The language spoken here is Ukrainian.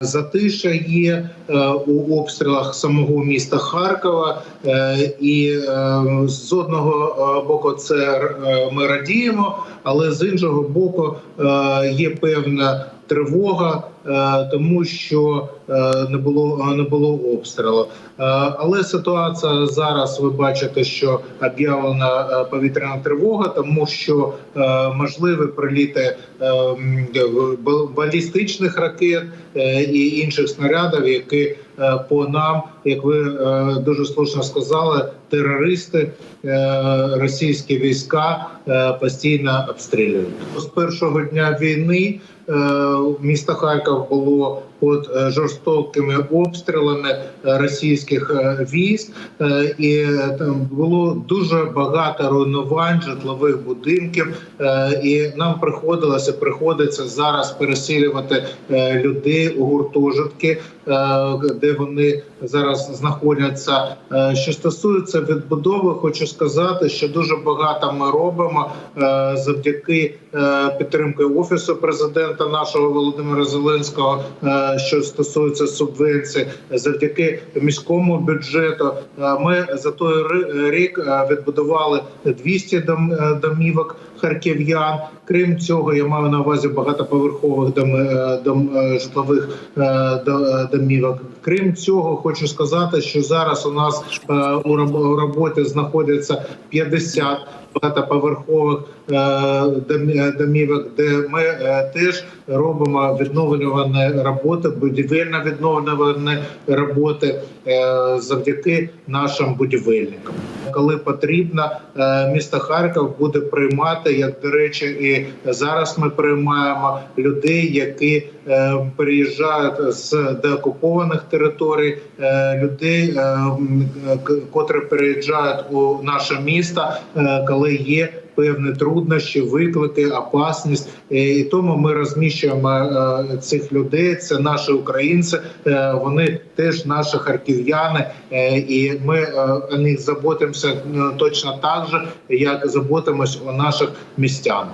Затиша є е, у обстрілах самого міста Харкова, е, і е, з одного боку це ми радіємо, але з іншого боку є певна тривога, е, тому що е, не було не було обстрілу. Е, Але ситуація зараз ви бачите, що об'явлена повітряна тривога, тому що можливі приліти балістичних ракет і інших снарядів, які по нам, як ви е, дуже слушно сказали, терористи е, російські війська е, постійно обстрілюють з першого дня війни. е, Місто Харків було під е, жорстокими обстрілами е, російських е, військ, і там було дуже багато руйнувань житлових будинків. І нам приходилося приходиться зараз переселювати е, людей у гуртожитки, де вони зараз знаходяться. Що стосується відбудови, хочу сказати, що дуже багато ми робимо завдяки підтримки офісу президента нашого Володимира Зеленського, що стосується субвенцій, завдяки міському бюджету. Е, Ми за той рік е, відбудували 200 дом- е, домівок харків'ян. Крім цього, я маю на увазі багатоповерхових дом, дом, житлових до- домівок. Крім цього, хочу сказати, що зараз у нас у роб- роботі знаходяться 50 багатоповерхових домівок, де ми теж робимо відновлювані роботи, будівельно відновлювані роботи е, завдяки нашим будівельникам. Коли потрібно, е, місто Харків буде приймати, як до речі, і зараз ми приймаємо людей, які е, переїжджають з деокупованих територій, людей, котрі переїжджають у наше місто, коли є певні труднощі, виклики, опасність, Е, і тому ми розміщуємо е, цих людей. Це наші українці, е, вони теж наші харків'яни, і ми о них заботимося точно так же, як заботимось у наших містян.